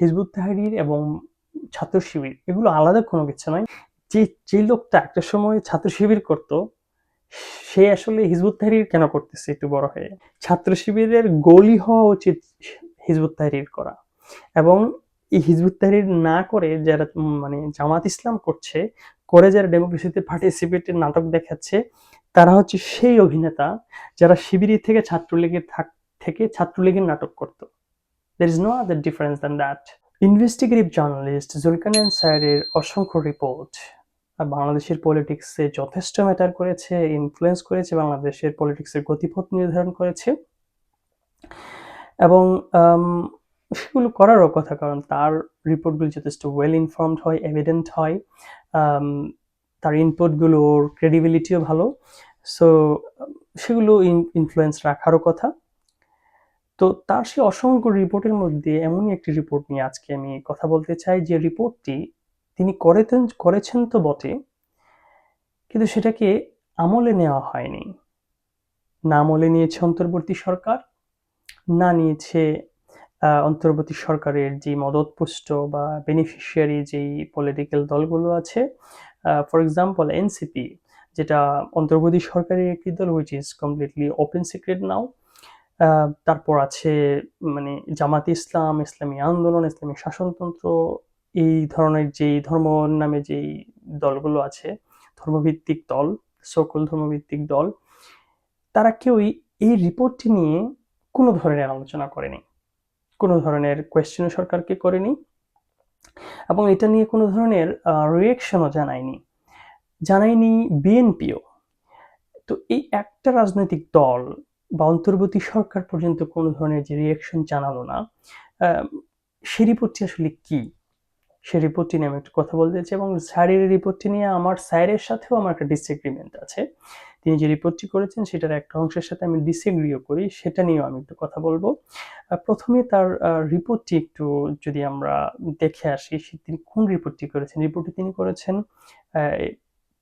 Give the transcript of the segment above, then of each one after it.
Hizb ut Tahrir এবং ছাত্র শিবির, এগুলো আলাদা কোনো কিছু নয়। যে যে লোকটা একটা সময় ছাত্র শিবির করত, সে আসলে হিজবুত তাহরির কেন করতেছে একটু বড় হয়ে? ছাত্র শিবিরের গোলই হওয়া উচিত হিজবুত তাহরির করা। এবং এই হিজবুত তাহরির না করে যারা মানে জামাত ইসলাম করছে, করে যারা ডেমোক্রেসিতে পার্টিসিপেটের নাটক দেখাচ্ছে, তারা হচ্ছে সেই অভিনেতা যারা শিবিরি থেকে ছাত্রলীগের থাক, থেকে ছাত্রলীগের নাটক করত। There is no other difference than that investigative journalist জুলকানিয়ান স্যারের অসংখ্য রিপোর্ট বাংলাদেশের পলিটিক্সে যথেষ্ট ম্যাটার করেছে ইনফ্লুয়েন্স করেছে, বাংলাদেশের পলিটিক্সের গতিপথ নির্ধারণ করেছে। এবং সেগুলো করারও কথা, কারণ তার রিপোর্টগুলো যথেষ্ট ওয়েল ইনফর্মড হয় এভিডেন্ট হয়। তার ইনপুটগুলোর ক্রেডিবিলিটিও ভালো। সো সেগুলো ইনফ্লুয়েন্স রাখারও কথা। তো তার সেই অসংখ্য রিপোর্টের মধ্যে এমনই একটি রিপোর্ট নিয়ে আজকে আমি কথা বলতে চাই, যে রিপোর্টটি তিনি করেতেন, করেছেন তো বটে, কিন্তু সেটাকে আমলে নেওয়া হয়নি। না আমলে নিয়েছে অন্তর্বর্তী সরকার, না নিয়েছে অন্তর্বর্তী সরকারের যে মদতপুষ্ট বা বেনিফিশিয়ারি যেই পলিটিক্যাল দলগুলো আছে ফর এক্সাম্পল এনসিপি যেটা অন্তর্বর্তী সরকারের একটি দল which is completely open secret now তারপর আছে মানে জামাত ইসলাম, ইসলামী আন্দোলন, ইসলামী শাসনতন্ত্র, এই ধরনের যেই ধর্ম নামে যেই দলগুলো আছে, ধর্মভিত্তিক দল সকল ধর্মভিত্তিক দল, তারা কেউই এই রিপোর্টটি নিয়ে কোনো ধরনের আলোচনা করেনি। কোনো ধরনের কোয়েশ্চেনও সরকারকে করেনি এবং এটা নিয়ে কোনো ধরনের রিয়েকশনও জানায়নি। জানায়নি বিএনপিও তো এই একটা রাজনৈতিক দল বা অন্তর্বর্তী সরকার পর্যন্ত কোনো ধরনের যে রিয়েকশন জানালো না সেই রিপোর্টটি আসলে কি? সেই রিপোর্টটি নিয়ে আমি একটু কথা বলতে চাই এবং স্যারের রিপোর্টটি নিয়ে আমার স্যারের সাথেও আমার একটা ডিসএগ্রিমেন্ট আছে। তিনি যে রিপোর্টটি করেছেন সেটার একটা অংশের সাথে আমি ডিসএগ্রিও করি, সেটা নিয়েও আমি একটু কথা বলব। প্রথমে তার রিপোর্টটি একটু যদি আমরা দেখে আসি, সে তিনি কোন রিপোর্টটি করেছেন? রিপোর্টটি তিনি করেছেন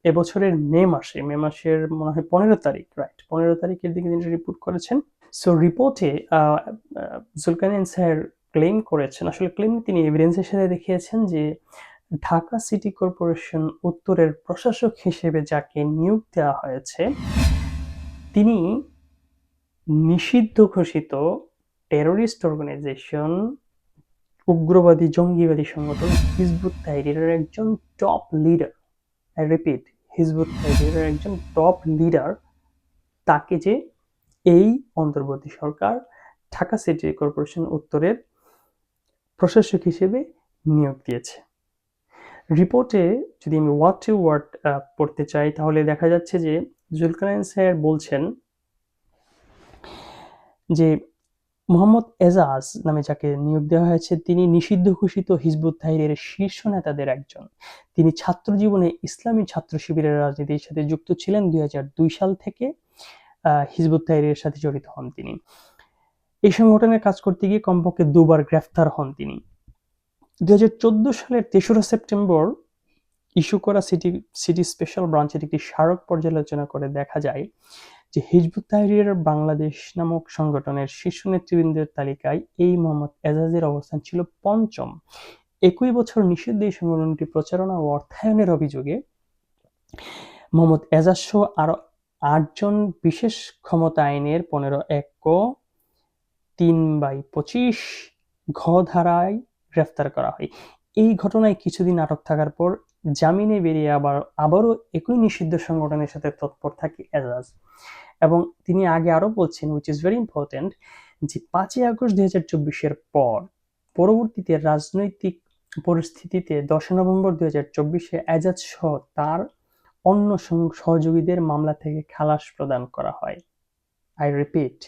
এবছরের মে মাসে, মে মাসের মনে হয় পনেরো তারিখ রাইট পনেরো তারিখের দিকে তিনি রিপোর্ট করেছেন। সো রিপোর্টে জুলকানিয়ান স্যার ক্লেম করেছেন। আসলে ক্লেম তিনি এভিডেন্সের সাথে দেখিয়েছেন যে ঢাকা সিটি কর্পোরেশন উত্তরের প্রশাসক হিসেবে যাকে নিয়োগ দেওয়া হয়েছে, তিনি নিষিদ্ধ ঘোষিত টেরোরিস্ট অর্গানাইজেশন উগ্রবাদী জঙ্গিবাদী সংগঠন হিজবুত তাহরিরের একজন টপ লিডার আই রিপিট হিজবুত তাহরিরের একজন টপ লিডার তাকে যে এই অন্তর্বর্তী সরকার, ঢাকা সিটি কর্পোরেশন উত্তরের প্রশাসক হিসেবে নিয়োগ দিয়েছে। রিপোর্টে যদি আমি ওয়ার্ড টু ওয়ার্ড পড়তে চাই, তাহলে দেখা যাচ্ছে যে জুলকানাইন স্যার বলছেন যে মোহাম্মদ এজাজ নামে যাকে নিয়োগ দেওয়া হয়েছে, তিনি নিষিদ্ধ ঘোষিত হিজবুত তাহরিরের শীর্ষ নেতাদের একজন। তিনি ছাত্র জীবনে ইসলামী ছাত্র শিবিরের রাজনীতির সাথে যুক্ত ছিলেন দুই হাজার দুই সাল থেকে হিজবুত তাহরিরের সাথে জড়িত হন তিনি। এই সংগঠনের কাজ করতে গিয়ে কমপক্ষে দুবার গ্রেফতার হন তিনি। দুই হাজার চোদ্দ সালের তেসরা সেপ্টেম্বর ইস্যু করা সিটি সিটি স্পেশাল ব্রাঞ্চের একটি স্মারক পর্যালোচনা করে দেখা যায় যে হিজবুত তাহরির বাংলাদেশ নামক সংগঠনের শীর্ষ নেতৃবৃন্দের তালিকায় এই মোহাম্মদ এজাজের অবস্থান ছিল পঞ্চম। একই বছর নিষিদ্ধ এই সংগঠনটি প্রচারণা ও অর্থায়নের অভিযোগে মোহাম্মদ এজাজ সহ আরও আটজন বিশেষ ক্ষমতা আইনের পনেরো এক তিন বাই পঁচিশ ঘ ধারায় গ্রেফতার করা হয়। এই ঘটনায় কিছুদিন আটক থাকার পর জামিনে বেরিয়ে আবার, আবারও একই নিষিদ্ধ সংগঠনের সাথে তৎপর থাকে এজাজ এবং তিনি আগে আরও বলছেন উইচ ইজ ভেরি ইম্পর্টেন্ট যে পাঁচই আগস্ট দুই হাজার চব্বিশের পর পরবর্তীতে রাজনৈতিক পরিস্থিতিতে দশই নভেম্বর দুই হাজার চব্বিশে এজাজ সহ তার অন্য সহযোগীদের মামলা থেকে খালাস প্রদান করা হয়। আই রিপিট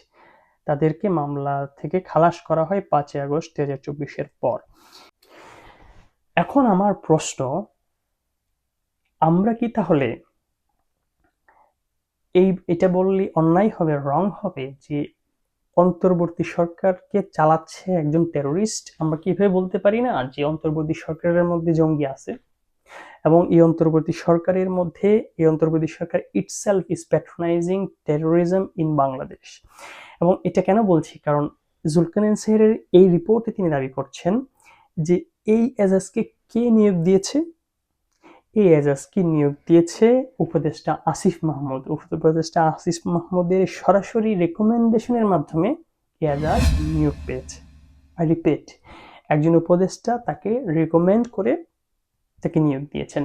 তাদেরকে মামলা থেকে খালাস করা হয় পাঁচই আগস্ট দুই হাজার চব্বিশের পর। এখন আমার প্রশ্ন আমরা কি তাহলে এই, এটা বললে অন্যায় হবে রং হবে যে অন্তর্বর্তী সরকারকে চালাচ্ছে একজন টেরোরিস্ট আমরা কীভাবে বলতে পারি না যে অন্তর্বর্তী সরকারের মধ্যে জঙ্গি আছে? এবং এই অন্তর্বর্তী সরকারের মধ্যে, এই অন্তর্বর্তী সরকার itself is patronising terrorism in Bangladesh এবং এটা কেন বলছি? কারণ জুলকানেন সেহেরের এই রিপোর্টে তিনি দাবি করছেন যে এই এজাজকে কে নিয়োগ দিয়েছে? এই এজাজকে নিয়োগ দিয়েছে? উপদেষ্টা আসিফ মাহমুদ। উপদেষ্টা আসিফ মাহমুদের সরাসরি রেকমেন্ডেশনের মাধ্যমে এজাজ নিয়োগ পেয়েছে। আই রিপিট একজন উপদেষ্টা তাকে রেকমেন্ড করে তাকে নিয়োগ দিয়েছেন।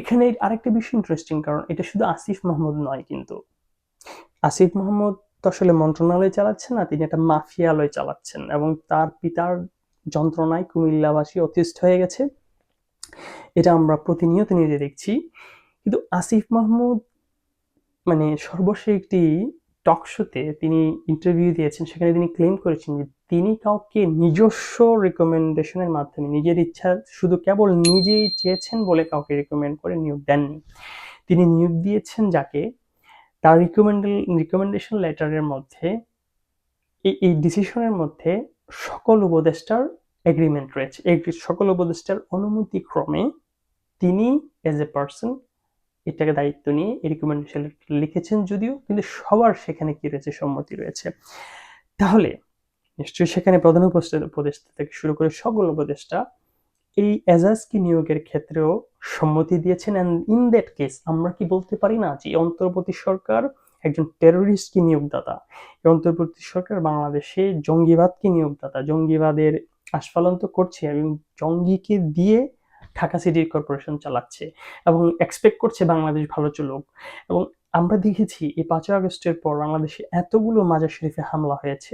এখানে আরেকটা বিষয় ইন্টারেস্টিং কারণ এটা শুধু আসিফ মাহমুদ নয় কিন্তু। আসিফ মাহমুদ তো আসলে মন্ত্রণালয় চালাচ্ছেন না, তিনি একটা মাফিয়ালয় চালাচ্ছেন এবং তার পিতার যন্ত্রণায় কুমিল্লাবাসী অতিষ্ঠ হয়ে গেছে। এটা আমরা প্রতিনিয়ত নিজে দেখছি। কিন্তু আসিফ মাহমুদ মানে সর্বশেষ একটি টক শোতে তিনি ইন্টারভিউ দিয়েছেন, সেখানে তিনি ক্লেম করেছেন যে তিনি কাউকে নিজস্ব রিকমেন্ডেশনের মাধ্যমে, নিজের ইচ্ছা শুধু কেবল নিজেই চেয়েছেন বলে কাউকে রেকমেন্ড করে নিয়োগ দেননি। তিনি নিয়োগ দিয়েছেন যাকে? তার রিকমেন্ড রিকমেন্ডেশন লেটারের মধ্যে, এই ডিসিশনের মধ্যে সকল উপদেষ্টার এগ্রিমেন্ট রয়েছে। এই সকল উপদেষ্টার অনুমতি ক্রমে তিনি এজ এ পার্সন এটাকে দায়িত্ব নিয়ে এই রিকমেন্ডেশন লিখেছেন যদিও, কিন্তু সবার সেখানে কি রয়েছে সম্মতি রয়েছে। তাহলে নিশ্চয়ই সেখানে প্রধান উপদেষ্টা থেকে শুরু করে সকল উপদেষ্টা এই এজাজকে নিয়োগের ক্ষেত্রেও সম্মতি দিয়েছেন। অ্যান্ড ইন দ্যাট কেস আমরা কি বলতে পারি না যে অন্তর্বর্তী সরকার একজন টেরোরিস্টকে নিয়োগদাতা, এই অন্তর্বর্তী সরকার বাংলাদেশে জঙ্গিবাদকে নিয়োগদাতা, জঙ্গিবাদের আস্ফালন তো করছে এবং জঙ্গিকে দিয়ে ঢাকা সিটি কর্পোরেশন চালাচ্ছে এবং এক্সপেক্ট করছে বাংলাদেশ ভালো চলুক। এবং আমরা দেখেছি এই পাঁচই আগস্টের পর বাংলাদেশে এতগুলো মাজার শরীফে হামলা হয়েছে,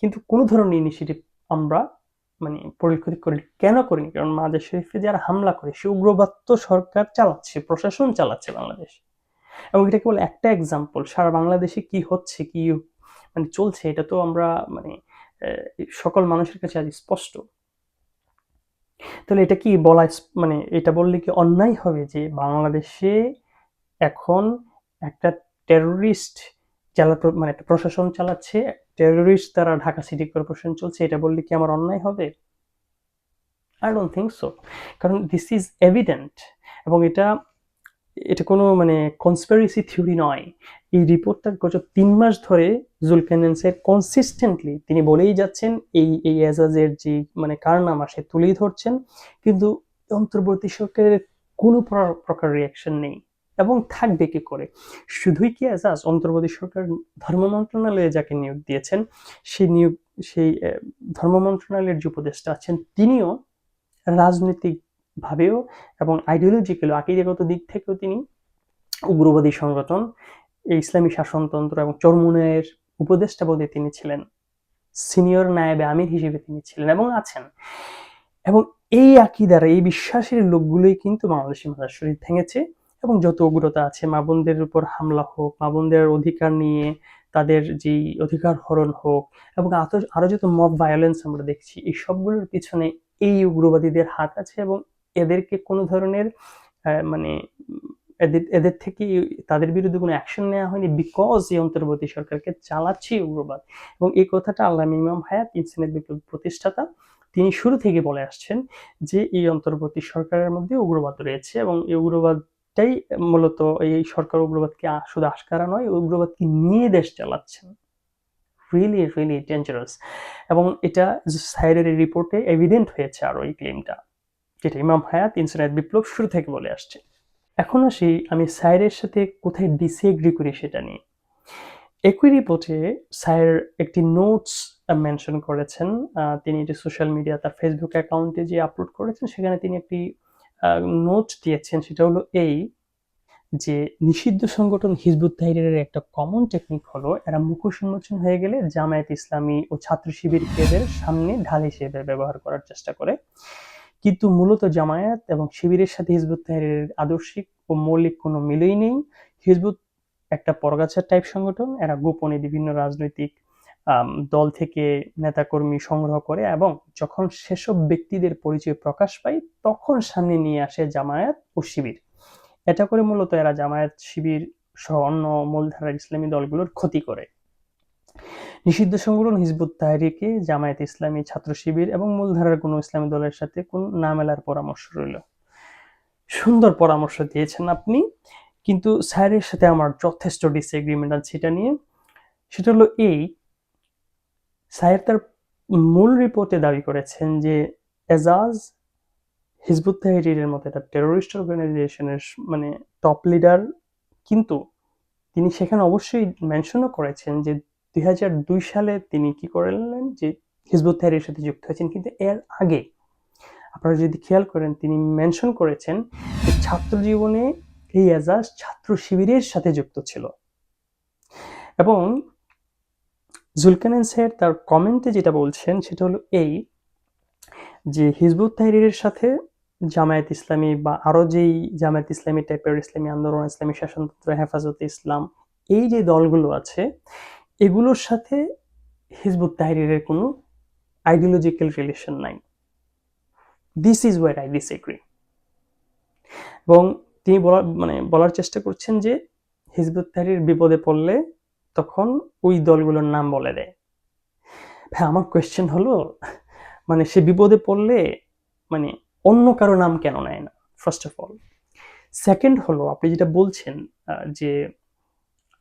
কিন্তু কোনো ধরনের ইনিশিয়েটিভ আমরা মানে পরিলক্ষিত করি কেন করিনি? কারণ মাজার শরীফে যারা হামলা করে, সে উগ্রবাদ তো সরকার চালাচ্ছে, প্রশাসন চালাচ্ছে বাংলাদেশ। এবং এটা কেবল একটা এক্সাম্পল সারা বাংলাদেশে কি হচ্ছে, কি মানে চলছে, এটা তো আমরা মানে সকল মানুষের কাছে আজ স্পষ্ট। তাহলে এটা কি বলা মানে এটা বললে কি অন্যায় হবে যে বাংলাদেশে এখন একটা টেরোরিস্ট চালা মানে একটা প্রশাসন চালাচ্ছে টেরোরিস্ট দ্বারা ঢাকা সিটি কর্পোরেশন চলছে, এটা বললে কি আমার অন্যায় হবে? আই ডোন্ট থিঙ্ক সো কারণ দিস ইজ এভিডেন্ট এবং এটা এটা কোনো মানে কনসপেরেসি থিওরি নয়। এই রিপোর্টটা গত তিন মাস ধরে জুলকানেন্সের কনসিস্টেন্টলি তিনি বলেই যাচ্ছেন, এই এই এজাজের যে মানে কারনামা সে তুলেই ধরছেন, কিন্তু অন্তর্বর্তী সরকারের কোনো প্রকার রিয়াকশন নেই। এবং থাকবে কি করে? শুধুই কি এজাজ অন্তর্বর্তী সরকার ধর্ম মন্ত্রণালয়ে যাকে নিয়োগ দিয়েছেন, সেই নিয়োগ, সেই ধর্ম মন্ত্রণালয়ের যে উপদেষ্টা আছেন, তিনিও রাজনৈতিক ভাবেও এবং আইডিওলজিক্যাল আকিদাগত দিক থেকেও তিনি উগ্রবাদী সংগঠন ইসলামী শাসনতন্ত্র এবং চরমুনের উপদেষ্টা পদে তিনি ছিলেন। সিনিয়র নায়েবে আমির হিসেবে তিনি ছিলেন এবং আছেন। এবং এই আকিদার, এই বিশ্বাসের লোকগুলোই কিন্তু বাংলাদেশি মাদার শরীর ভেঙেছে এবং যত উগ্রতা আছে, মা বোনদের উপর হামলা হোক, মা বোনদের অধিকার নিয়ে তাদের যে অধিকার হরণ হোক এবং আরও যত মব ভায়োলেন্স আমরা দেখছি, এই সবগুলোর পিছনে এই উগ্রবাদীদের হাত আছে এবং এদেরকে কোনো ধরনের মানে এদের এদের থেকে তাদের বিরুদ্ধে কোনো অ্যাকশন নেওয়া হয়নি বিকজ এই অন্তর্বর্তী সরকারকে চালাচ্ছে উগ্রবাদ। এবং এই কথাটা আল্লাহ ইমাম হায়াত ইনসিনেট বিপ্লব প্রতিষ্ঠাতা, তিনি শুরু থেকে বলে আসছেন যে এই অন্তর্বর্তী সরকারের মধ্যে উগ্রবাদ রয়েছে এবং এই উগ্রবাদটাই মূলত এই সরকার উগ্রবাদকে শুধু আশকারা নয়, উগ্রবাদকে নিয়ে দেশ চালাচ্ছেন। রিয়েলি রিয়েলি ডেঞ্জারাস এবং এটা সাইডের রিপোর্টে এভিডেন্ট হয়েছে আরও এই ক্লেমটা যেটা ইমাম হায়াত ইনসুরাত বিপ্লব শুরু থেকে বলে আসছে। এখন আসি আমি সাইরের সাথে কোথায় ডিসএগ্রি করি সেটা নিয়ে। একই রিপোর্টে সাইর একটি নোটস মেনশন করেছেন। তিনি এটি সোশ্যাল মিডিয়া তার ফেসবুক অ্যাকাউন্টে যে আপলোড করেছেন, সেখানে তিনি একটি নোট দিয়েছেন, সেটা হলো এই যে নিষিদ্ধ সংগঠন হিজবুত তাহিরের একটা কমন টেকনিক হলো, এরা মুখোশ উন্মোচন হয়ে গেলে জামায়াত ইসলামী ও ছাত্র শিবিরকে সামনে ঢাল হিসেবে ব্যবহার করার চেষ্টা করে। কিন্তু মূলত জামায়াত এবং শিবিরের সাথে হিজবুত তাহরিরের আদর্শিক ও মৌলিক কোনো মিলই নেই। হিজবুত একটা পরগাছার টাইপ সংগঠন, এরা গোপনে বিভিন্ন রাজনৈতিক দল থেকে নেতাকর্মী সংগ্রহ করে এবং যখন সেসব ব্যক্তিদের পরিচয় প্রকাশ পায়, তখন সামনে নিয়ে আসে জামায়াত ও শিবির। এটা করে মূলত এরা জামায়াত, শিবির সহ অন্য মূলধারার ইসলামী দলগুলোর ক্ষতি করে। নিষিদ্ধ সংগঠন হিজবুত তাহরিকে জামায়াত ইসলামী ছাত্র শিবির এবং মূলধারার কোনো ইসলামী দলের সাথে কোন না মেলার পরামর্শ রইল। সুন্দর পরামর্শ দিয়েছেন আপনি, কিন্তু স্যারের সাথে আমার যথেষ্ট ডিসএগ্রিমেন্ট আছে সেটা নিয়ে। সেটা হলো এই, স্যার তার মূল রিপোর্টে দাবি করেছেন যে এজাজ হিজবুত তাহরিরের মতো একটা টেরোরিস্ট অর্গানাইজেশনের মানে টপ লিডার কিন্তু তিনি সেখানে অবশ্যই মেনশনও করেছেন যে দুই হাজার দুই সালে তিনি কি করলেন যে হিজবুত তাহরির সাথে যুক্ত হয়েছেন, কিন্তু এর আগে আপনারা যদি খেয়াল করেন, তিনি মেনশন করেছেন যে ছাত্র জীবনে এই এজাজ ছাত্র শিবিরের সাথে যুক্ত ছিল। এবং জুলকানেন স্যার তার কমেন্টে যেটা বলছেন, সেটা হলো এই যে হিজবুত তাহরিরের সাথে জামায়াত ইসলামী বা আরও যেই জামায়াত ইসলামী, টাইপের ইসলামী আন্দোলন, ইসলামী শাসনতন্ত্র, হেফাজত ইসলাম, এই যে দলগুলো আছে এগুলোর সাথে হিজবুত তাহরিরের কোনো আইডিওলজিক্যাল রিলেশন নাই। This is where I disagree এবং তিনি বলার মানে বলার চেষ্টা করছেন যে হিজবুত তাহরির বিপদে পড়লে তখন ওই দলগুলোর নাম বলে দেয়। ভাই, আমার কোয়েশ্চেন হলো মানে সে বিপদে পড়লে মানে অন্য কারও নাম কেন নেয় না ফার্স্ট অফ অল সেকেন্ড হলো, আপনি যেটা বলছেন যে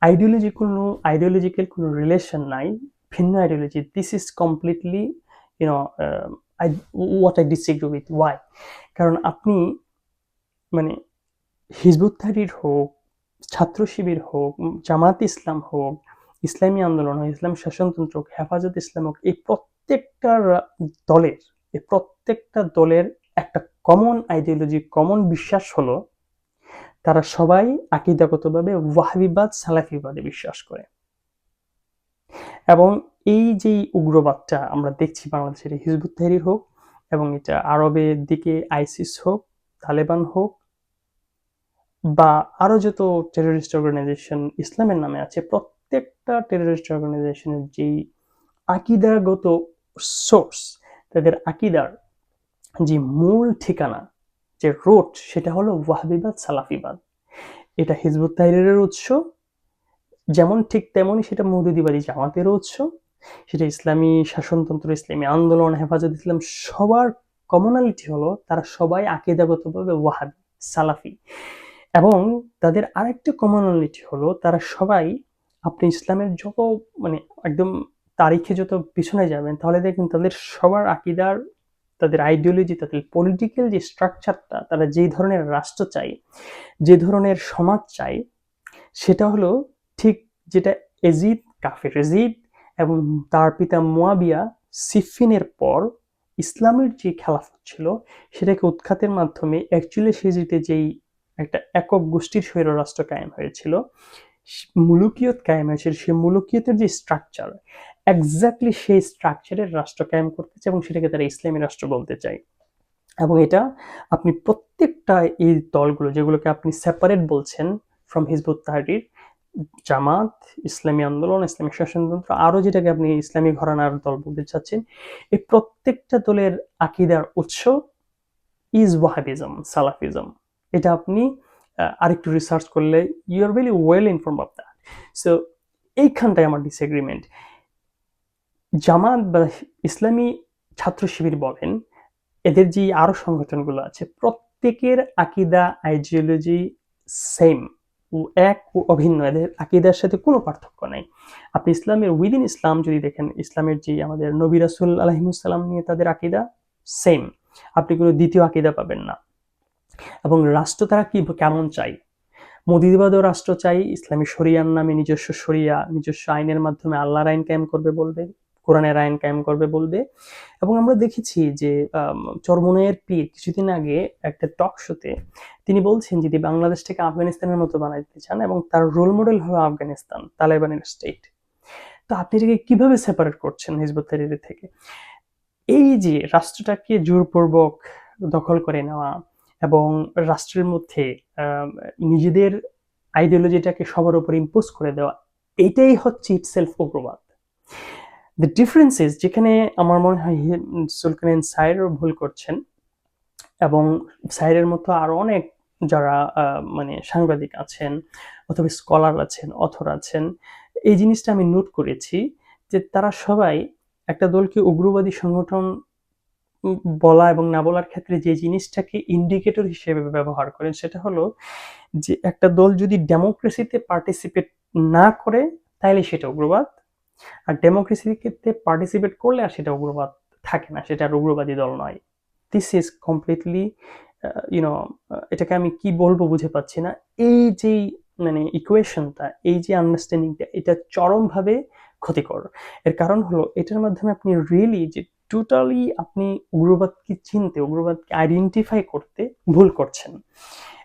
আইডিওলজি কোনো আইডিওলজিক্যাল কোনো রিলেশন নাই, ভিন্ন ideology this is completely you know I what I disagree with why কারণ আপনি মানে হিজবুত তাহরির হোক, ছাত্র শিবির হোক জামাত ইসলাম হোক, ইসলামী আন্দোলন হোক, ইসলাম শাসনতন্ত্র হোক, হেফাজত ইসলাম হোক, এই প্রত্যেকটা দলের, এই প্রত্যেকটা দলের একটা কমন আইডিওলজি কমন বিশ্বাস হলো তারা সবাই আকিদাগতভাবে ওয়াহাবিবাদ, সালাফিবাদে বিশ্বাস করে। এবং এই যে উগ্রবাদটা আমরা দেখছি বাংলাদেশের হিজবুত তাহরির হোক এবং এটা আরবের দিকে আইসিস হোক, তালেবান হোক বা আরও যত টেরোরিস্ট অর্গানাইজেশন ইসলামের নামে আছে, প্রত্যেকটা টেরোরিস্ট অর্গানাইজেশনের যেই আকিদাগত সোর্স তাদের আকিদার যে মূল ঠিকানা যে রোট, সেটা হলো ওয়াহাবিবাদ, সালাফিবাদ। এটা হিজবুত তাহরিরের উৎস। যেমন ঠিক তেমনই সেটা মৌদুদিবাদী জামাতেরও উৎস। সেটা ইসলামী শাসনতন্ত্র, ইসলামী আন্দোলন, হেফাজত ইসলাম সবার কমনালিটি হলো তারা সবাই আকিদাগতভাবে ওয়াহাবি, সালাফি। এবং তাদের আরেকটি কমনালিটি হলো তারা সবাই আপনি ইসলামের যত মানে একদম তারিখে যত পিছনে যাবেন, তাহলে দেখবেন তাদের সবার আকিদার তাদের আইডিওলজি তাদের পলিটিক্যাল যে স্ট্রাকচারটা তারা যেই ধরনের রাষ্ট্র চাই যে ধরনের সমাজ চাই সেটা হলো ঠিক যেটা এজিদ, কাফের এজিদ এবং তার পিতা মোয়াবিয়া সিফিনের পর ইসলামের যে খেলাফত ছিল, সেটাকে উৎখাতের মাধ্যমে অ্যাকচুয়ালি সেজিতে যেই একটা একক গোষ্ঠীর স্বৈর রাষ্ট্র কায়েম হয়েছিল মুলুকিয়ত কায়েম হয়েছিল সেই মুলুকিয়তের যে স্ট্রাকচার একজাক্টলি সেই স্ট্রাকচারের রাষ্ট্র কায়েম করতে চায় এবং সেটাকে তারা ইসলামী রাষ্ট্র বলতে চায় এবং এটা আপনি প্রত্যেকটা এই দলগুলো যেগুলোকে আপনি সেপারেট বলছেন ফ্রম হিজবুত তাহারির জামাত, ইসলামী আন্দোলন, ইসলামী শাসনতন্ত্র আরও যেটাকে আপনি ইসলামী ঘরানার দল বলতে চাচ্ছেন, এই প্রত্যেকটা দলের আকিদার উৎস ইজ ওয়াহাবিজম সালাফিজম এটা আপনি আরেকটু রিসার্চ করলে you are very well inform of that so এইখানটায় আমার ডিসএগ্রিমেন্ট জামাত বা ইসলামী ছাত্র শিবির বলেন, এদের যে আরও সংগঠনগুলো আছে, প্রত্যেকের আকিদা আইডিওলজি সেম ও এক ও অভিন্ন। এদের আকিদার সাথে কোনো পার্থক্য নাই। আপনি ইসলামের উইদিন ইসলাম যদি দেখেন, ইসলামের যে আমাদের নবী রাসুল আলহিমুসাল্লাম নিয়ে তাদের আকিদা সেম আপনি কোনো দ্বিতীয় আকিদা পাবেন না। এবং রাষ্ট্র তারা কি, কেমন চাই মোদিবাদও রাষ্ট্র চাই ইসলামী শরিয়ার নামে নিজস্ব শরিয়া, নিজস্ব আইনের মাধ্যমে আল্লাহর আইন কায়েম করবে বলবে। কোরআনের আইন কায়েম করবে বলবে। এবং আমরা দেখেছি যে চরমনের পীর কিছুদিন আগে একটা টক শোতে তিনি বলছেন যদি বাংলাদেশটাকে আফগানিস্তানের মতো বানাইতে চান এবং তার রোল মডেল হবে আফগানিস্তান, তালেবানের স্টেট তো আপনি এটাকে কীভাবে সেপারেট করছেন হিজবুত থেকে? এই যে রাষ্ট্রটাকে জোরপূর্বক দখল করে নেওয়া এবং রাষ্ট্রের মধ্যে নিজেদের আইডিওলজিটাকে সবার উপর ইম্পোজ করে দেওয়া, এটাই হচ্ছে ইটসেলফ উগ্রবাদ। দ্য ডিফারেন্সেস যেখানে আমার মনে হয় সুলকানিন সাইরও ভুল করছেন এবং সাইরের মতো আরও অনেক যারা মানে সাংবাদিক আছেন অথবা স্কলার আছেন অথর আছেন, এই জিনিসটা আমি নোট করেছি যে তারা সবাই একটা দলকে উগ্রবাদী সংগঠন বলা এবং না বলার ক্ষেত্রে যে জিনিসটাকে ইন্ডিকেটর হিসেবে ব্যবহার করেন সেটা হলো যে একটা দল যদি ডেমোক্রেসিতে পার্টিসিপেট না করে তাহলে সেটা উগ্রবাদ। আর ডেমোক্রেসির ক্ষেত্রে পার্টিসিপেট করলে আর সেটা উগ্রবাদ থাকে না, সেটা আর উগ্রবাদী দল নয়। দিস ইজ কমপ্লিটলি ইউনো এটাকে আমি কি বলব বুঝে পাচ্ছি না। এই যে মানে ইকুয়েশনটা এই যে আন্ডারস্ট্যান্ডিংটা এটা চরমভাবে ক্ষতিকর। এর কারণ হলো, এটার মাধ্যমে আপনি রিয়েলি যে টোটালি আপনি উগ্রবাদকে চিনতে, উগ্রবাদকে আইডেন্টিফাই করতে ভুল করছেন।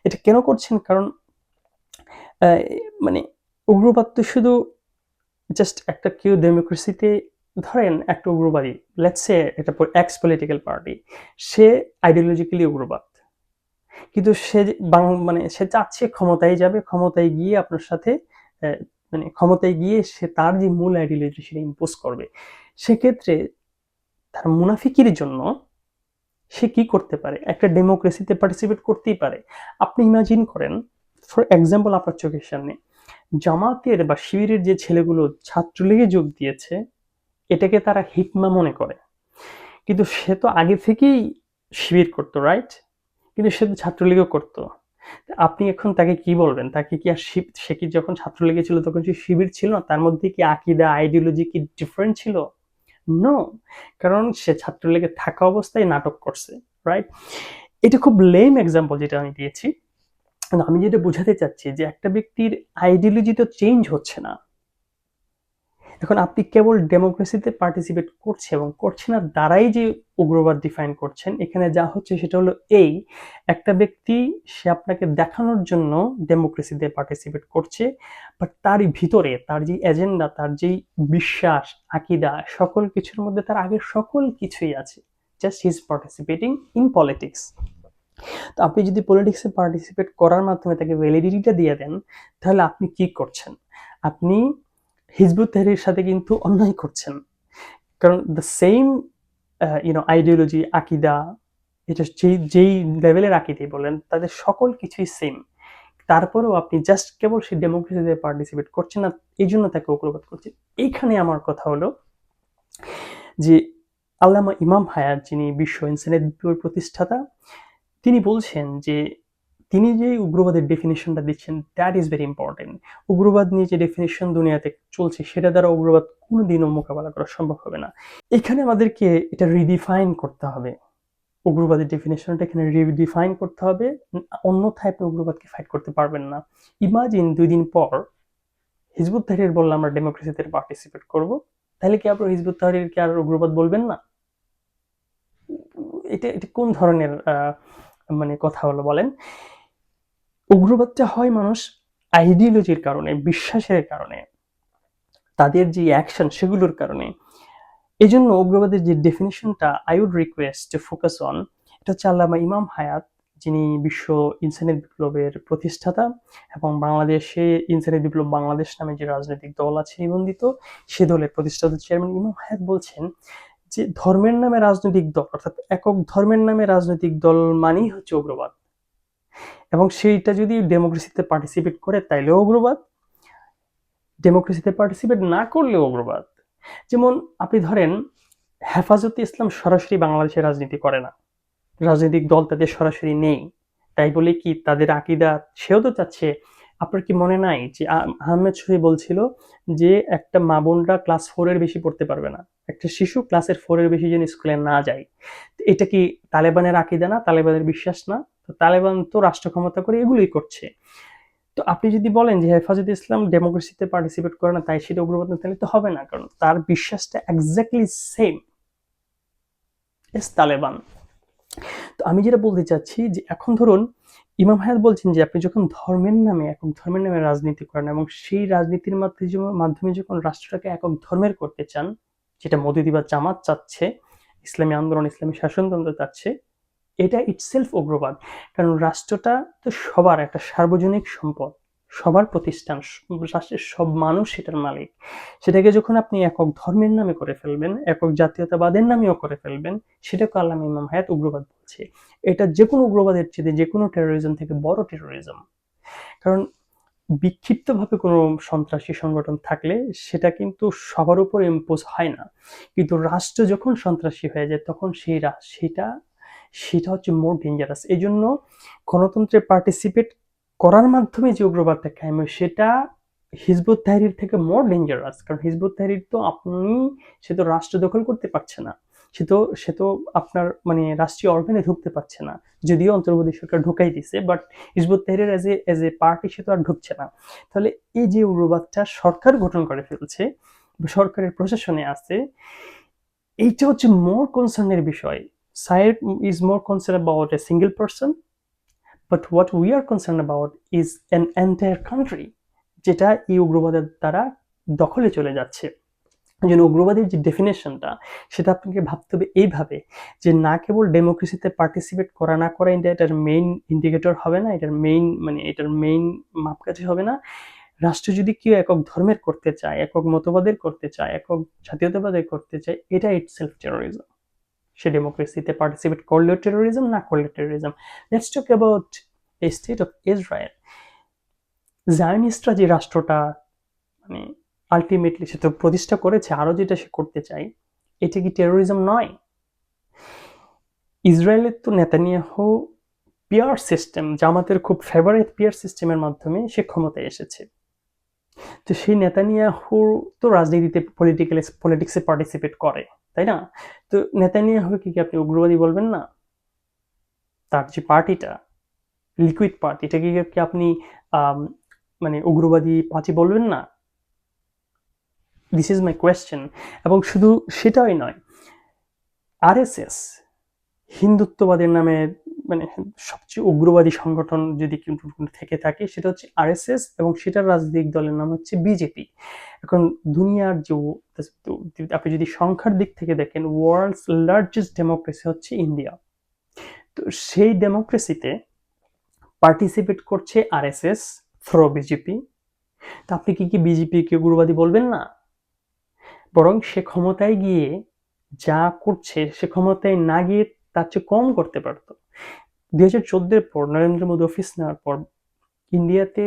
এটা কেন করছেন? কারণ মানে উগ্রবাদ তো শুধু জাস্ট একটা কেউ ডেমোক্রেসিতে ধরেন একটা উগ্রবাদী লেটসে এটা এক্স পলিটিক্যাল পার্টি সে আইডিওলজিক্যালি উগ্রবাদ। কিন্তু সে মানে সে চাচ্ছে ক্ষমতায় যাবে, ক্ষমতায় গিয়ে আপনার সাথে মানে ক্ষমতায় গিয়ে সে তার যে মূল আইডিওলজি সেটা ইম্পোজ করবে। সেক্ষেত্রে তার মুনাফিকির জন্য সে কি করতে পারে? একটা ডেমোক্রেসিতে পার্টিসিপেট করতেই পারে। আপনি ইমাজিন করেন ফর এক্সাম্পল আপনার চোখের সামনে জামাতের বা শিবিরের যে ছেলেগুলো ছাত্রলীগে যোগ দিয়েছে, এটাকে তারা হিকমা মনে করে। কিন্তু সে তো আগে থেকেই শিবির করতো রাইট কিন্তু সে তো ছাত্রলীগও করতো। আপনি এখন তাকে কি বলবেন? তাকে কি আর শিব- সে কি যখন ছাত্রলীগে ছিল তখন সে শিবির ছিল না? তার মধ্যে কি আকিদা আইডিওলজি কি ডিফারেন্ট ছিল? নো কারণ সে ছাত্রলীগে থাকা অবস্থায় নাটক করছে রাইট এটা খুব লেম এক্সাম্পল যেটা আমি দিয়েছি। আমি যেটা বোঝাতে চাচ্ছি যে একটা ব্যক্তির আইডিওলজি তো চেঞ্জ হচ্ছে না। এখন আপনি কেবল ডেমোক্রেসিতে পার্টিসিপেট করছে এবং করছে না দ্বারাই যে উগ্রবাদ ডিফাইন করছেন, এখানে যা হচ্ছে সেটা হলো এই, একটা ব্যক্তি, সে আপনাকে দেখানোর জন্য ডেমোক্রেসিতে পার্টিসিপেট করছে বাট তার ভিতরে, তার যে এজেন্ডা তার যে বিশ্বাস, আকিদা, সকল কিছুর মধ্যে তার আগের সকল কিছুই আছে just he's participating in politics তো আপনি যদি পলিটিক্সে পার্টিসিপেট করার মাধ্যমে তাকে ভ্যালিডিটিটা দিয়ে দেন, তাহলে আপনি কি করছেন? আপনি হিজবুত তাহরির সাথে কিন্তু অন্যায় করছেন। কারণ দ্য সেম ইউনো আইডিওলজি আকিদা, এটা যেই যেই লেভেলের আকিদাই বলেন, তাদের সকল কিছুই সেম তারপরেও আপনি জাস্ট কেবল সেই ডেমোক্রেসিতে পার্টিসিপেট করছেন না, এই জন্য তাকে উগ্রবাদ করছেন। এইখানে আমার কথা হলো যে আল্লামা ইমাম হায়াত যিনি বিশ্ব ইনসানের প্রতিষ্ঠাতা তিনি বলছেন যে তিনি যে উগ্রবাদের ডেফিনেশনটা দিচ্ছেন দ্যাট ইজ ভেরি ইম্পর্টেন্ট উগ্রবাদ নিয়ে যে ডেফিনেশন দুনিয়াতে চলছে, সেটা দ্বারা উগ্রবাদ কোনোদিনও মোকাবেলা করা সম্ভব হবে না। এখানে আমাদেরকে এটা রিডিফাইন করতে হবে। উগ্রবাদের ডেফিনেশনটা এখানে রিডিফাইন করতে হবে, অন্যথায় আপনি উগ্রবাদকে ফাইট করতে পারবেন না। ইমাজিন দুই দিন পর হিজবুত তাহরির বললে, আমরা ডেমোক্রেসিতে পার্টিসিপেট করব। তাহলে কি আপনার হিজবুত তাহরিরকে আর উগ্রবাদ বলবেন না? এটা এটা কোন ধরনের মানে কথা হলো, বলেন। উগ্রবাদটা হয় মানুষ আইডিওলজির কারণে, বিশ্বাসের কারণে, তাদের যে অ্যাকশন সেগুলোর কারণে। এই জন্য উগ্রবাদের যে ডেফিনেশনটা I would request to focus on এটা হচ্ছে আল্লামা ইমাম হায়াত, যিনি বিশ্ব ইনসানের বিপ্লবের প্রতিষ্ঠাতা এবং বাংলাদেশে ইনসানের বিপ্লব বাংলাদেশ নামে যে রাজনৈতিক দল আছে নিবন্ধিত, সে দলের প্রতিষ্ঠাতা চেয়ারম্যান ইমাম হায়াত বলছেন যে ধর্মের নামে রাজনৈতিক দল, অর্থাৎ একক ধর্মের নামে রাজনৈতিক দল মানেই হচ্ছে উগ্রবাদ। এবং সেইটা যদি ডেমোক্রেসিতে পার্টিসিপেট করে, তাইলেও উগ্রবাদ। ডেমোক্রেসিতে পার্টিসিপেট না করলেও উগ্রবাদ। যেমন আপনি ধরেন, হেফাজতে ইসলাম সরাসরি বাংলাদেশে রাজনীতি করে না। রাজনৈতিক দল তাদের সরাসরি নেই। তাই বলে কি তাদের আকিদা সেও তো চাচ্ছে। আপনার কি মনে নাই যে আহমেদ শহীদ বলছিল যে একটা মা বোনরা ক্লাস ফোরের বেশি পড়তে পারবে না? একটা শিশু ক্লাসের ফোর এর বেশি যেন স্কুলে না যায়। এটা কি তালেবানের আকিদা না? তালেবানের বিশ্বাস না? তো তালেবান তো রাষ্ট্র ক্ষমতা করে এগুলোই করছে। তো আপনি যদি বলেন যে হেফাজত ইসলাম ডেমোক্রেসিতে পার্টিসিপেট করে না, তাই সেটা উগ্রবাদ তাহলে তো হবে না, কারণ তার বিশ্বাসটা এক্স্যাক্টলি সেম এস তালেবান। তো আমি যেটা বলতে চাচ্ছি যে এখন ধরুন, ইমাম হায়াত বলছেন যে আপনি যখন ধর্মের নামে, একক ধর্মের নামে রাজনীতি করেন এবং সেই রাজনীতির মাধ্যমে যখন রাষ্ট্রটাকে একক ধর্মের করতে চান যেটা মোদী বা জামাত চাচ্ছে, ইসলামী আন্দোলন, ইসলামী শাসনতন্ত্র চাচ্ছে, এটা ইটসেলফ উগ্রবাদ। কারণ রাষ্ট্রটা তো সবার একটা সার্বজনিক সম্পদ, সবার প্রতিষ্ঠান, রাষ্ট্রের সব মানুষ সেটার মালিক। সেটাকে যখন আপনি একক ধর্মের নামে করে ফেলবেন, একক জাতীয়তাবাদের নামেও করে ফেলবেন, সেটাকে আল্লাহ ইমাম হায়াত উগ্রবাদ বলছে। এটা যে কোনো উগ্রবাদের চেয়ে যে কোনো টেরোরিজম থেকে বড় টেরোরিজম কারণ বিক্ষিপ্তভাবে কোনো সন্ত্রাসী সংগঠন থাকলে সেটা কিন্তু সবার উপর ইম্পোজ হয় না। কিন্তু রাষ্ট্র যখন সন্ত্রাসী হয়ে যায়, তখন সেই সেটা সেটা হচ্ছে মোর ডেঞ্জারাস এই জন্য গণতন্ত্রে পার্টিসিপেট করার মাধ্যমে যে উগ্রবাদ হয়, সেটা হিজবুত তাহরির থেকে মোর ডেঞ্জারাস কারণ হিজবুত তাহরির তো আপনি, সে তো রাষ্ট্র দখল করতে পারছে না। সে তো সে তো আপনার মানে রাষ্ট্রীয় অর্গানে ঢুকতে পারছে না। যদিও অন্তর্বর্তী সরকার ঢুকাই দিছে বাট হিজবুত Tahrir as a as a party সে তো আর ঢুকছে না। তাহলে এই যে উগ্রবাদটা সরকার গঠন করে ফেলছে সরকারের প্রশাসনে আছে, এইটা হচ্ছে মোর কনসার্নের বিষয়। Side is more concern about a single person but what we are concern about is an entire country যেটা এই উগ্রবাদের দ্বারা দখলে চলে যাচ্ছে। যেন উগ্রবাদের যে ডেফিনেশনটা সেটা আপনাকে ভাবতে হবে এইভাবে যে না কেবল ডেমোক্রেসিতে পার্টিসিপেট করা, না করা এটা এটার মেইন ইন্ডিকেটর হবে না, এটার মেইন মানে এটার মেইন মাপকাঠি হবে না। রাষ্ট্র যদি কেউ একক ধর্মের করতে চায়, একক মতবাদের করতে চায়, একক জাতীয়তাবাদের করতে চায়, এটা ইট সেলফ টেরোরিজম সে ডেমোক্রেসিতে পার্টিসিপেট করলেও টেরোরিজম না করলে terrorism let's talk about state of Israel জায়নিস্টরা যে রাষ্ট্রটা মানে আলটিমেটলি সে তো প্রতিষ্ঠা করেছে আরও যেটা সে করতে চায়, এটা কি টেরোরিজম নয়? ইসরায়েলের তো নেতানিয়াহু পিয়ার সিস্টেম জামাতের খুব ফেভারিট পিয়ার সিস্টেমের মাধ্যমে সে ক্ষমতায় এসেছে। তো সেই নেতানিয়াহু তো রাজনীতিতে পলিটিক্যাল পলিটিক্সে পার্টিসিপেট করে, তাই না? তো নেতানিয়াহুকে কি আপনি উগ্রবাদী বলবেন না? তার যে পার্টিটা লিকুইড পার্টি এটাকে কি আপনি মানে উগ্রবাদী পার্টি বলবেন না? দিস ইজ মাই কোয়েশ্চেন এবং শুধু সেটাই নয় আরএসএস হিন্দুত্ববাদের নামে মানে সবচেয়ে উগ্রবাদী সংগঠন যদি থেকে থাকে, সেটা হচ্ছে আরএসএস এবং সেটার রাজনৈতিক দলের নাম হচ্ছে বিজেপি এখন দুনিয়ার যে আপনি যদি সংখ্যার দিক থেকে দেখেন ওয়ার্ল্ডস লার্জেস্ট ডেমোক্রেসি হচ্ছে ইন্ডিয়া তো সেই ডেমোক্রেসিতে পার্টিসিপেট করছে আরএসএস থ্রো বিজেপি তা আপনি কি কি বিজেপিকে উগ্রবাদী বলবেন না? বরং সে ক্ষমতায় গিয়ে যা করছে, সে ক্ষমতায় না গিয়ে তার চেয়ে কম করতে পারত। দুই হাজার চোদ্দের পর নরেন্দ্র মোদী অফিস নেওয়ার পর ইন্ডিয়াতে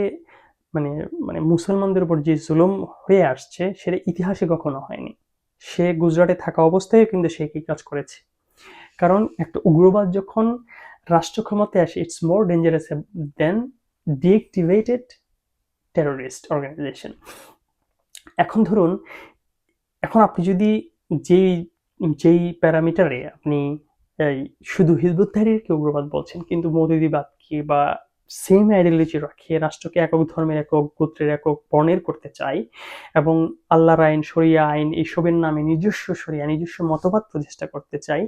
মানে মানে মুসলমানদের উপর যে জুলুম হয়ে আসছে, সেটা ইতিহাসে কখনো হয়নি। সে গুজরাটে থাকা অবস্থায় কিন্তু সে কি কাজ করেছে। কারণ একটা উগ্রবাদ যখন রাষ্ট্র ক্ষমতায় আসে it's more dangerous than deactivated terrorist organisation এখন ধরুন এখন আপনি যদি যেই যেই প্যারামিটারে আপনি শুধু হিজবুত তাহরিরকে উগ্রবাদ বলছেন, কিন্তু মোদিবাদকে বা সেম আইডিওলজি রাখিয়ে রাষ্ট্রকে একক ধর্মের একক, গোত্রের একক বর্ণের করতে চাই এবং আল্লাহর আইন, শরিয়া আইন এইসবের নামে নিজস্ব শরিয়া, নিজস্ব মতবাদ প্রতিষ্ঠা করতে চাই,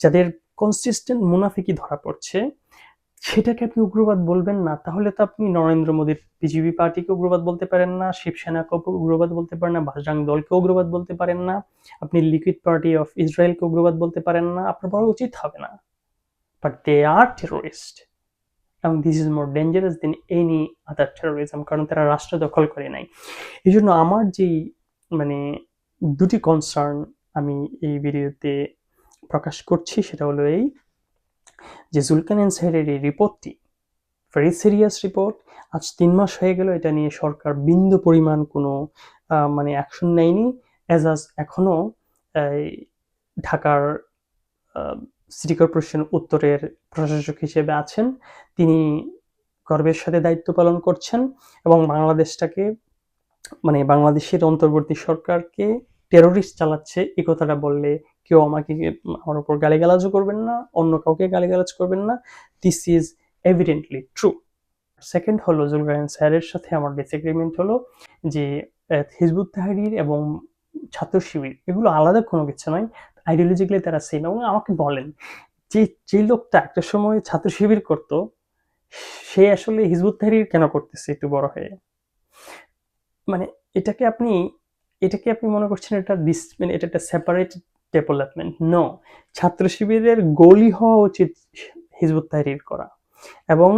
যাদের কনসিস্টেন্ট মুনাফিকি ধরা পড়ছে সেটাকে আপনি উগ্রবাদ বলবেন না। তাহলে তো আপনি নরেন্দ্র মোদীর বিজেপি পার্টিকে উগ্রবাদ বলতে পারেন না শিবসেনাকে উগ্রবাদ বলতে পারেন না, বাজরাং দলকে উগ্রবাদ বলতে পারেন না, আপনি লিকুইড পার্টি অফ ইসরায়েলকে উগ্রবাদ বলতে পারেন না, আপনার বড় উচিত হবে না। বাট দে আর টেরোরিস্ট এবং this is more dangerous than any other terrorism কারণ তারা রাষ্ট্র দখল করে নাই। এই জন্য আমার যেই মানে দুটি কনসার্ন আমি এই ভিডিওতে প্রকাশ করছি, সেটা হলো এই যে জুলকান অ্যান্সারের এই রিপোর্টটি ভেরি সিরিয়াস রিপোর্ট আজ তিন মাস হয়ে গেল এটা নিয়ে সরকার বিন্দু পরিমাণ কোনো মানে অ্যাকশন নেয়নি। অ্যাজ আজ এখনও ঢাকার সিটি কর্পোরেশন উত্তরের প্রশাসক হিসেবে আছেন। তিনি গর্বের সাথে দায়িত্ব পালন করছেন এবং বাংলাদেশটাকে মানে বাংলাদেশের অন্তর্বর্তী সরকারকে টেরোরিস্ট চালাচ্ছে, এই কথাটা বললে কেউ আমাকে আমার উপর গালিগালাজও করবেন না, অন্য কাউকে গালিগালাজ করবেন না। This is evidently true second হলো জুলগায়ন স্যারের সাথে আমার ডিসএগ্রিমেন্ট হলো যে হিজবুত তাহারির এবং ছাত্র শিবির এগুলো আলাদা কোনো কিছু নয়। আইডিওলজিক্যালি তারা সেম এবং আমাকে বলেন যে যে লোকটা একটা সময় ছাত্র শিবির করতো, সে আসলে হিজবুত তাহারির কেন করতেছে একটু বড় হয়ে? মানে এটাকে আপনি এটাকে আপনি মনে করছেন এটা ডিস মানে এটা একটা সেপারেট ডেভেলপমেন্ট নো ছাত্র শিবিরের গোলই হওয়া উচিত হিজবুত তাহরির করা। এবং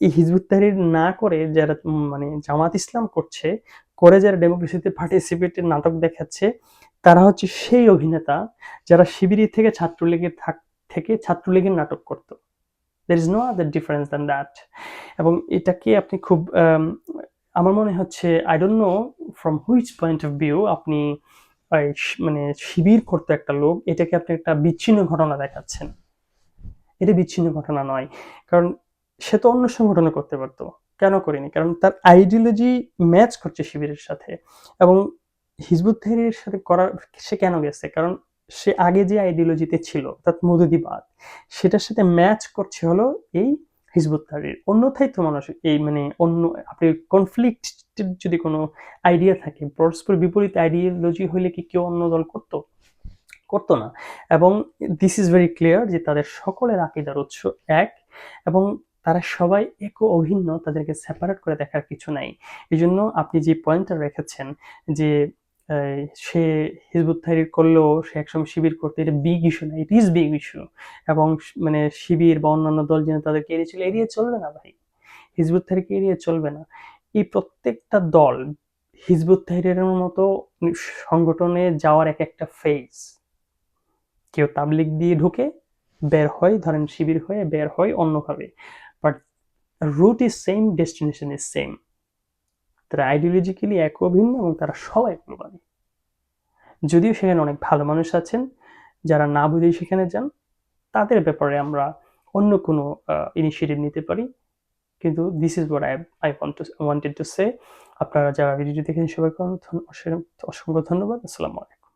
এই হিজবুত তাহরির না করে যারা মানে জামাত ইসলাম করছে, করে যারা ডেমোক্রেসিতে পার্টিসিপেটের নাটক দেখাচ্ছে, তারা হচ্ছে সেই অভিনেতা যারা শিবিরি থেকে ছাত্রলীগের থাক, থেকে ছাত্রলীগের নাটক করতো। There is no other difference than that এবং এটাকে আপনি খুব আমার মনে হচ্ছে I don't know from which point of view আপনি মানে শিবির করতো একটা লোক, এটাকে আপনি একটা বিচ্ছিন্ন ঘটনা দেখাচ্ছেন। এটা বিচ্ছিন্ন ঘটনা নয়। কারণ সে তো অন্য সংগঠনে করতে পারতো। কেন করেনি? কারণ তার আইডিওলজি ম্যাচ করছে শিবিরের সাথে। এবং হিজবুত তাহরির সাথে করার, সে কেন গেছে? কারণ সে আগে যে আইডিওলজিতে ছিল অর্থাৎ মধুদিবাদ সেটার সাথে ম্যাচ করছে হলো এই হিজবুত অন্যথায় তো মানুষ এই মানে অন্য, আপনি কনফ্লিক্ট যদি কোনো আইডিয়া থাকে, পরস্পর বিপরীত আইডিওলজি হইলে কি কেউ অন্য দল করতো? করতো না। এবং দিস ইজ ভেরি ক্লিয়ার যে তাদের সকলের আকিদার উৎস এক এবং তারা সবাই এক অভিন্ন, তাদেরকে সেপারেট করে দেখার কিছু নাই। এই জন্য আপনি যে পয়েন্টটা রেখেছেন যে সে হিজবুত তাহরির করলেও সে একসময় শিবির করতে, এটা বিগ ইস্যু না ইট ইজ বিগ ইস্যু এবং মানে শিবির বা অন্যান্য দল যেন তাদেরকে এড়িয়ে চলে, এড়িয়ে চলবে না ভাই। হিজবুত তাহরিরকে এড়িয়ে চলবে না। এই প্রত্যেকটা দল হিজবুত তাহরিরের মতো সংগঠনে যাওয়ার এক একটা ফেজ কেউ তাবলিগ দিয়ে ঢুকে বের হয়, ধরেন শিবির হয়ে বের হয় অন্যভাবে। But root is same destination is same তারা আইডিওলজিক্যালি এক অভিন্ন এবং তারা সবাই কোরবানি যদিও সেখানে অনেক ভালো মানুষ আছেন, যারা না বুঝেই সেখানে যান, তাদের ব্যাপারে আমরা অন্য কোনো ইনিশিয়েটিভ নিতে পারি। কিন্তু this is what I I want to wanted to say আপনারা যারা ভিডিওটি দেখেন সবাইকে অসংখ্য ধন্যবাদ। আসসালামু আলাইকুম।